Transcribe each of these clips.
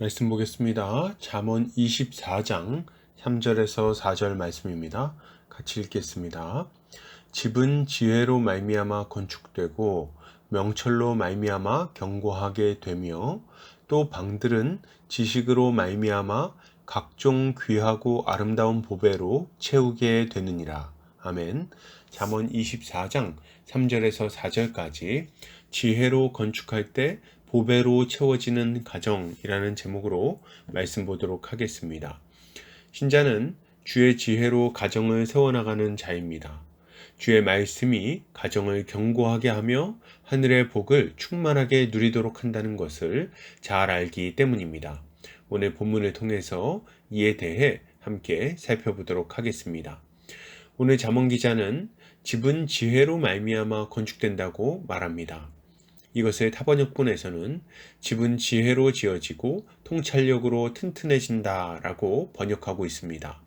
말씀 보겠습니다. 잠언 24장 3절에서 4절 말씀입니다. 같이 읽겠습니다. 집은 지혜로 말미암아 건축되고 명철로 말미암아 견고하게 되며 또 방들은 지식으로 말미암아 각종 귀하고 아름다운 보배로 채우게 되느니라. 아멘. 잠언 24장 3절에서 4절까지 지혜로 건축할 때 보배로 채워지는 가정이라는 제목으로 말씀 보도록 하겠습니다. 신자는 주의 지혜로 가정을 세워나가는 자입니다. 주의 말씀이 가정을 견고하게 하며 하늘의 복을 충만하게 누리도록 한다는 것을 잘 알기 때문입니다. 오늘 본문을 통해서 이에 대해 함께 살펴보도록 하겠습니다. 오늘 잠언 기자는 집은 지혜로 말미암아 건축된다고 말합니다. 이것을 타번역본에서는 집은 지혜로 지어지고 통찰력으로 튼튼해진다라고 번역하고 있습니다.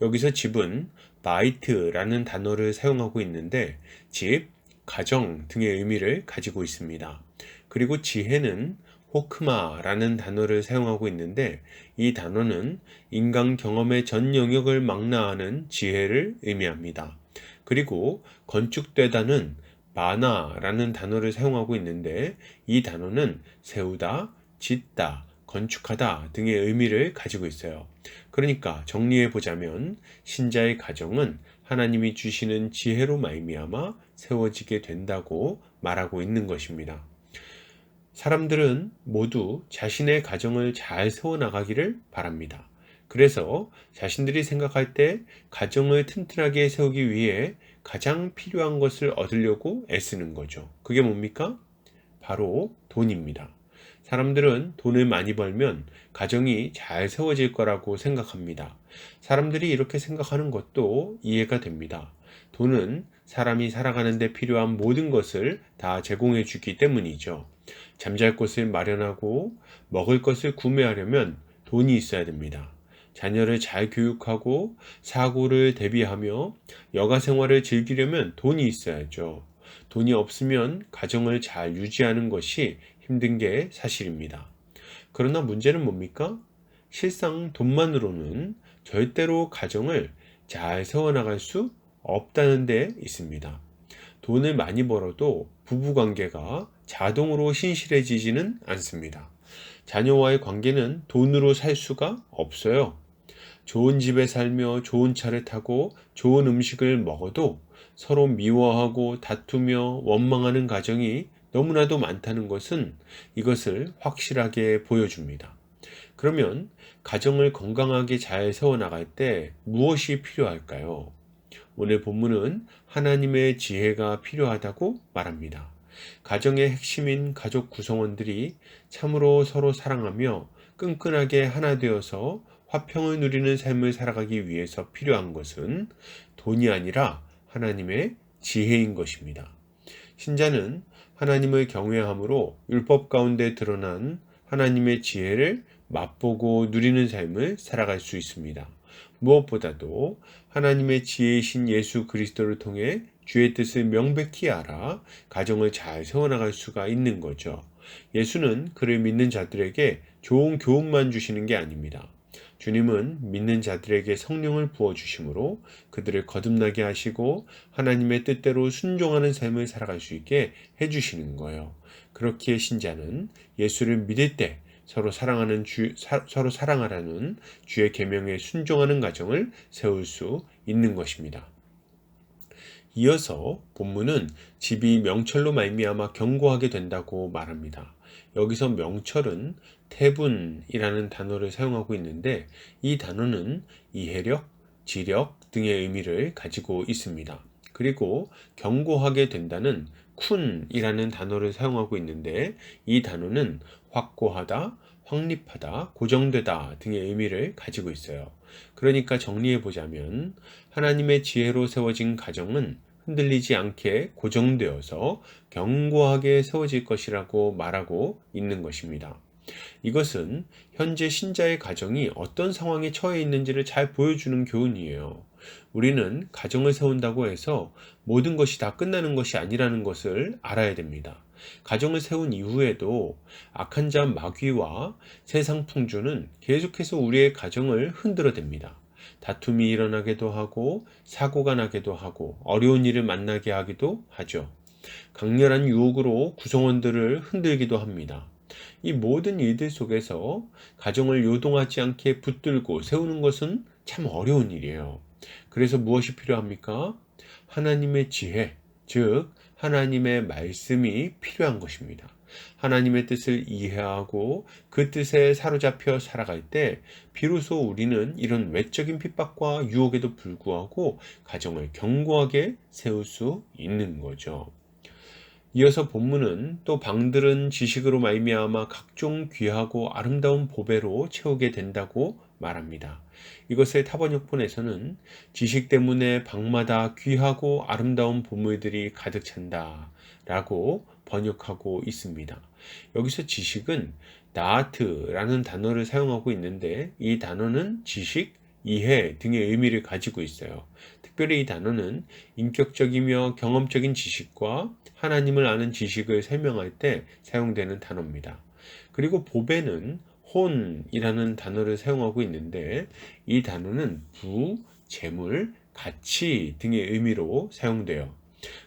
여기서 집은 마이트라는 단어를 사용하고 있는데 집, 가정 등의 의미를 가지고 있습니다. 그리고 지혜는 호크마라는 단어를 사용하고 있는데 이 단어는 인간 경험의 전 영역을 망라하는 지혜를 의미합니다. 그리고 건축되다는 마나라는 단어를 사용하고 있는데 이 단어는 세우다, 짓다, 건축하다 등의 의미를 가지고 있어요. 그러니까 정리해 보자면 신자의 가정은 하나님이 주시는 지혜로 말미암아 세워지게 된다고 말하고 있는 것입니다. 사람들은 모두 자신의 가정을 잘 세워 나가기를 바랍니다. 그래서 자신들이 생각할 때 가정을 튼튼하게 세우기 위해 가장 필요한 것을 얻으려고 애쓰는 거죠. 그게 뭡니까? 바로 돈입니다. 사람들은 돈을 많이 벌면 가정이 잘 세워질 거라고 생각합니다. 사람들이 이렇게 생각하는 것도 이해가 됩니다. 돈은 사람이 살아가는데 필요한 모든 것을 다 제공해 주기 때문이죠. 잠잘 곳을 마련하고 먹을 것을 구매하려면 돈이 있어야 됩니다. 자녀를 잘 교육하고 사고를 대비하며 여가 생활을 즐기려면 돈이 있어야죠. 돈이 없으면 가정을 잘 유지하는 것이 힘든 게 사실입니다. 그러나 문제는 뭡니까? 실상 돈만으로는 절대로 가정을 잘 세워나갈 수 없다는 데 있습니다. 돈을 많이 벌어도 부부 관계가 자동으로 신실해지지는 않습니다. 자녀와의 관계는 돈으로 살 수가 없어요. 좋은 집에 살며 좋은 차를 타고 좋은 음식을 먹어도 서로 미워하고 다투며 원망하는 가정이 너무나도 많다는 것은 이것을 확실하게 보여줍니다. 그러면 가정을 건강하게 잘 세워나갈 때 무엇이 필요할까요? 오늘 본문은 하나님의 지혜가 필요하다고 말합니다. 가정의 핵심인 가족 구성원들이 참으로 서로 사랑하며 끈끈하게 하나 되어서 화평을 누리는 삶을 살아가기 위해서 필요한 것은 돈이 아니라 하나님의 지혜인 것입니다. 신자는 하나님을 경외함으로 율법 가운데 드러난 하나님의 지혜를 맛보고 누리는 삶을 살아갈 수 있습니다. 무엇보다도 하나님의 지혜이신 예수 그리스도를 통해 주의 뜻을 명백히 알아 가정을 잘 세워나갈 수가 있는 거죠. 예수는 그를 믿는 자들에게 좋은 교훈만 주시는 게 아닙니다. 주님은 믿는 자들에게 성령을 부어 주심으로 그들을 거듭나게 하시고 하나님의 뜻대로 순종하는 삶을 살아갈 수 있게 해 주시는 거예요. 그렇기에 신자는 예수를 믿을 때 서로 사랑하는 주 사, 서로 사랑하라는 주의 계명에 순종하는 가정을 세울 수 있는 것입니다. 이어서 본문은 집이 명철로 말미암아 견고하게 된다고 말합니다. 여기서 명철은 태분이라는 단어를 사용하고 있는데 이 단어는 이해력, 지력 등의 의미를 가지고 있습니다. 그리고 견고하게 된다는 쿤이라는 단어를 사용하고 있는데 이 단어는 확고하다, 확립하다, 고정되다 등의 의미를 가지고 있어요. 그러니까 정리해 보자면 하나님의 지혜로 세워진 가정은 흔들리지 않게 고정되어서 견고하게 세워질 것이라고 말하고 있는 것입니다. 이것은 현재 신자의 가정이 어떤 상황에 처해 있는지를 잘 보여주는 교훈이에요. 우리는 가정을 세운다고 해서 모든 것이 다 끝나는 것이 아니라는 것을 알아야 됩니다. 가정을 세운 이후에도 악한 자 마귀와 세상 풍조는 계속해서 우리의 가정을 흔들어댑니다. 다툼이 일어나기도 하고 사고가 나기도 하고 어려운 일을 만나게 하기도 하죠. 강렬한 유혹으로 구성원들을 흔들기도 합니다. 이 모든 일들 속에서 가정을 요동하지 않게 붙들고 세우는 것은 참 어려운 일이에요. 그래서 무엇이 필요합니까? 하나님의 지혜, 즉 하나님의 말씀이 필요한 것입니다. 하나님의 뜻을 이해하고 그 뜻에 사로잡혀 살아갈 때 비로소 우리는 이런 외적인 핍박과 유혹에도 불구하고 가정을 견고하게 세울 수 있는 거죠. 이어서 본문은 또 방들은 지식으로 말미암아 각종 귀하고 아름다운 보배로 채우게 된다고 말합니다. 이것을 타번역본에서는 지식 때문에 방마다 귀하고 아름다운 보물들이 가득 찬다 라고 번역하고 있습니다. 여기서 지식은 나아트라는 단어를 사용하고 있는데 이 단어는 지식, 이해 등의 의미를 가지고 있어요. 특별히 이 단어는 인격적이며 경험적인 지식과 하나님을 아는 지식을 설명할 때 사용되는 단어입니다. 그리고 보배는 혼이라는 단어를 사용하고 있는데 이 단어는 부, 재물, 가치 등의 의미로 사용돼요.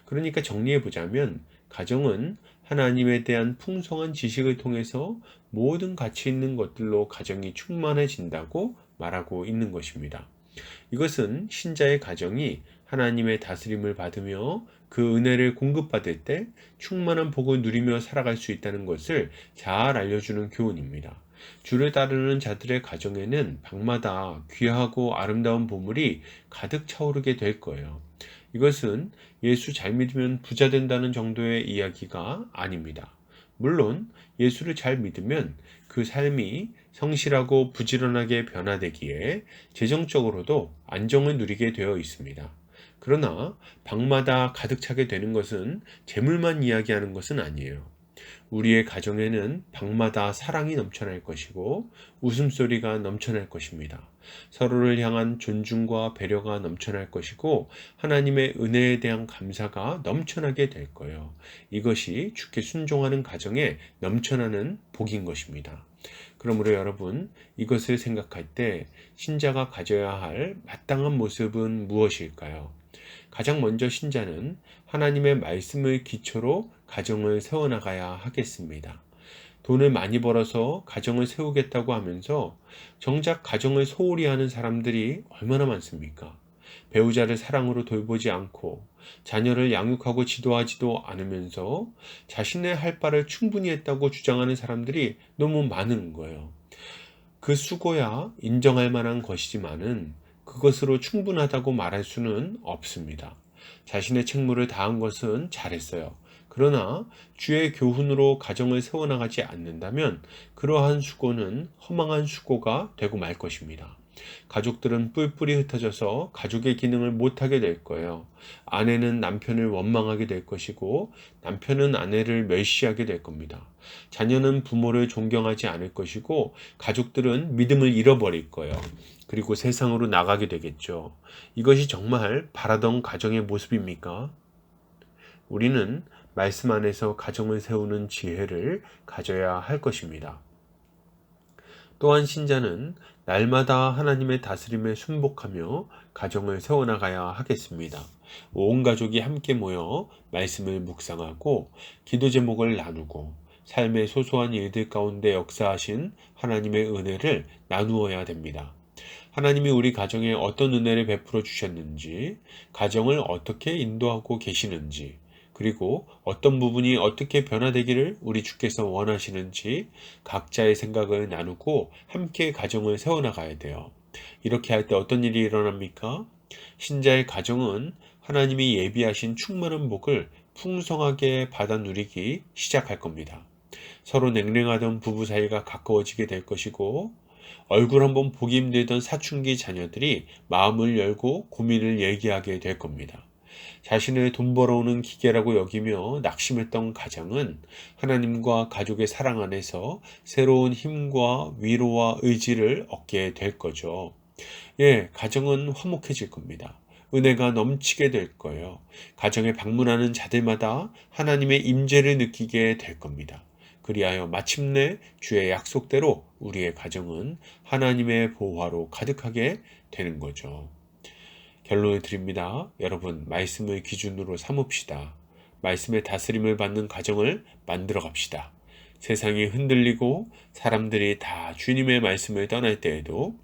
그러니까 정리해 보자면 가정은 하나님에 대한 풍성한 지식을 통해서 모든 가치 있는 것들로 가정이 충만해진다고 말하고 있는 것입니다. 이것은 신자의 가정이 하나님의 다스림을 받으며 그 은혜를 공급받을 때 충만한 복을 누리며 살아갈 수 있다는 것을 잘 알려주는 교훈입니다. 주를 따르는 자들의 가정에는 방마다 귀하고 아름다운 보물이 가득 차오르게 될 거예요. 이것은 예수 잘 믿으면 부자 된다는 정도의 이야기가 아닙니다. 물론 예수를 잘 믿으면 그 삶이 성실하고 부지런하게 변화되기에 재정적으로도 안정을 누리게 되어 있습니다. 그러나 방마다 가득 차게 되는 것은 재물만 이야기하는 것은 아니에요. 우리의 가정에는 방마다 사랑이 넘쳐날 것이고 웃음소리가 넘쳐날 것입니다. 서로를 향한 존중과 배려가 넘쳐날 것이고 하나님의 은혜에 대한 감사가 넘쳐나게 될 거예요. 이것이 주께 순종하는 가정에 넘쳐나는 복인 것입니다. 그러므로 여러분 이것을 생각할 때 신자가 가져야 할 마땅한 모습은 무엇일까요? 가장 먼저 신자는 하나님의 말씀을 기초로 가정을 세워나가야 하겠습니다. 돈을 많이 벌어서 가정을 세우겠다고 하면서 정작 가정을 소홀히 하는 사람들이 얼마나 많습니까? 배우자를 사랑으로 돌보지 않고 자녀를 양육하고 지도하지도 않으면서 자신의 할 바를 충분히 했다고 주장하는 사람들이 너무 많은 거예요. 그 수고야 인정할 만한 것이지만은 그것으로 충분하다고 말할 수는 없습니다. 자신의 책무를 다한 것은 잘했어요. 그러나 주의 교훈으로 가정을 세워나가지 않는다면 그러한 수고는 허망한 수고가 되고 말 것입니다. 가족들은 뿔뿔이 흩어져서 가족의 기능을 못하게 될 거예요. 아내는 남편을 원망하게 될 것이고 남편은 아내를 멸시하게 될 겁니다. 자녀는 부모를 존경하지 않을 것이고 가족들은 믿음을 잃어버릴 거예요. 그리고 세상으로 나가게 되겠죠. 이것이 정말 바라던 가정의 모습입니까? 우리는 말씀 안에서 가정을 세우는 지혜를 가져야 할 것입니다. 또한 신자는 날마다 하나님의 다스림에 순복하며 가정을 세워나가야 하겠습니다. 온 가족이 함께 모여 말씀을 묵상하고 기도 제목을 나누고 삶의 소소한 일들 가운데 역사하신 하나님의 은혜를 나누어야 됩니다. 하나님이 우리 가정에 어떤 은혜를 베풀어 주셨는지, 가정을 어떻게 인도하고 계시는지, 그리고 어떤 부분이 어떻게 변화되기를 우리 주께서 원하시는지 각자의 생각을 나누고 함께 가정을 세워나가야 돼요. 이렇게 할 때 어떤 일이 일어납니까? 신자의 가정은 하나님이 예비하신 충만한 복을 풍성하게 받아 누리기 시작할 겁니다. 서로 냉랭하던 부부 사이가 가까워지게 될 것이고 얼굴 한번 보기 힘들던 사춘기 자녀들이 마음을 열고 고민을 얘기하게 될 겁니다. 자신을 돈 벌어오는 기계라고 여기며 낙심했던 가정은 하나님과 가족의 사랑 안에서 새로운 힘과 위로와 의지를 얻게 될 거죠. 예, 가정은 화목해질 겁니다. 은혜가 넘치게 될 거예요. 가정에 방문하는 자들마다 하나님의 임재를 느끼게 될 겁니다. 그리하여 마침내 주의 약속대로 우리의 가정은 하나님의 보화로 가득하게 되는 거죠. 결론을 드립니다. 여러분, 말씀을 기준으로 삼읍시다. 말씀의 다스림을 받는 가정을 만들어 갑시다. 세상이 흔들리고 사람들이 다 주님의 말씀을 떠날 때에도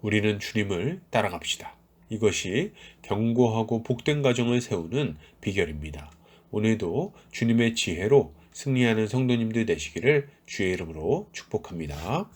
우리는 주님을 따라갑시다. 이것이 견고하고 복된 가정을 세우는 비결입니다. 오늘도 주님의 지혜로 승리하는 성도님들 되시기를 주의 이름으로 축복합니다.